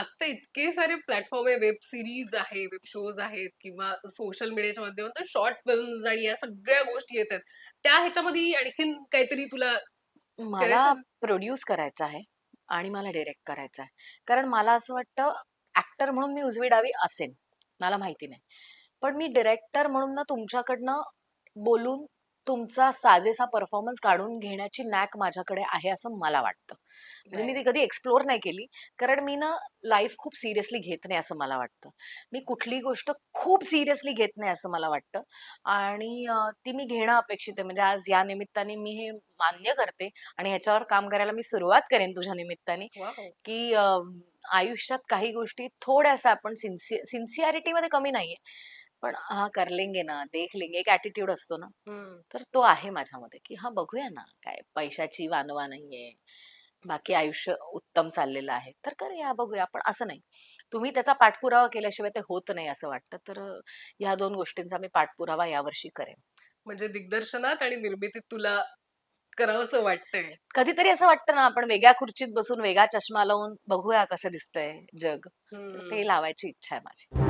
आता इतके सारे प्लॅटफॉर्म आहे वेब सिरीज आहे वेब शोज आहेत किंवा सोशल मीडियाच्या माध्यमातून शॉर्ट फिल्म आणि या सगळ्या गोष्टी येतात. त्या ह्याच्यामध्ये आणखीन काहीतरी तुला मला प्रोड्यूस करायचं आहे आणि मला डिरेक्ट करायचं आहे. कारण मला असं वाटतं ऍक्टर म्हणून मी उजवी डावी असेन मला माहिती नाही. पण मी डिरेक्टर म्हणून ना तुमच्याकडनं बोलून तुमचा साजेसा परफॉर्मन्स काढून घेण्याची नॅक माझ्याकडे आहे असं मला वाटतं. म्हणजे मी ती कधी एक्सप्लोर नाही केली कारण मी ना लाईफ खूप सिरियसली घेत नाही असं मला वाटतं. मी कुठली गोष्ट खूप सिरियसली घेत नाही असं मला वाटतं. आणि ती मी घेणं अपेक्षित आहे. म्हणजे आज या निमित्ताने मी हे मान्य करते आणि ह्याच्यावर काम करायला मी सुरुवात करेन तुझ्या निमित्ताने. की आयुष्यात काही गोष्टी थोड्याशा आपण सिन्सिअ सिन्सिअरिटीमध्ये कमी नाहीये. पण हा कर लेंगे ना देख लेंगे एक ऍटिट्यूड असतो ना. तर तो आहे माझ्यामध्ये की हा बघूया ना काय पैशाची वानवा नाहीये बाकी आयुष्य उत्तम चाललेलं आहे तर करूया बघूया पण असं नाही तुम्ही त्याचा पाठपुरावा केल्याशिवाय ते होत नाही असं वाटतं तर ह्या दोन गोष्टींचा मी पाठपुरावा यावर्षी करेन म्हणजे दिग्दर्शनात आणि निर्मितीत तुला करावंसं वाटतंय कधीतरी असं वाटतं ना आपण वेगळ्या खुर्चीत बसून वेगळा चष्मा लावून बघूया कसं दिसतंय जग. ते लावायची इच्छा आहे माझी